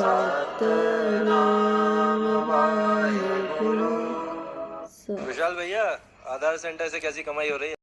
सतनाम वाहेगुरु विशाल भैया आधार सेंटर से कैसी कमाई हो रही है